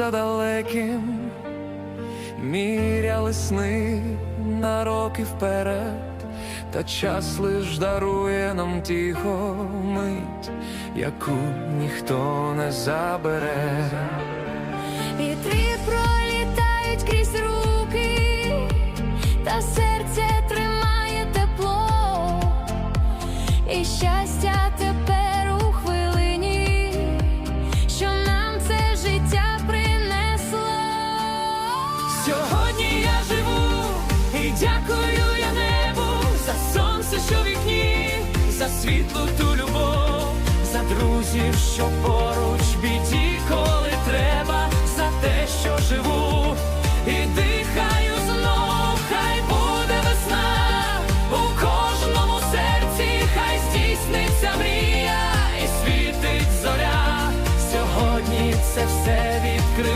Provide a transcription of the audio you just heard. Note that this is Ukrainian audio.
за далеким, міряли сни на роки вперед, та час лиш дарує нам тихо мить, яку ніхто не забере. Вітри пролітають крізь руки, та серце тримає тепло, і щастя світлу ту любов, за друзів, що поруч біді, коли треба, за те, що живу і дихаю знов, хай буде весна у кожному серці, хай здійсниться мрія і світить зоря. Сьогодні це все відкрив.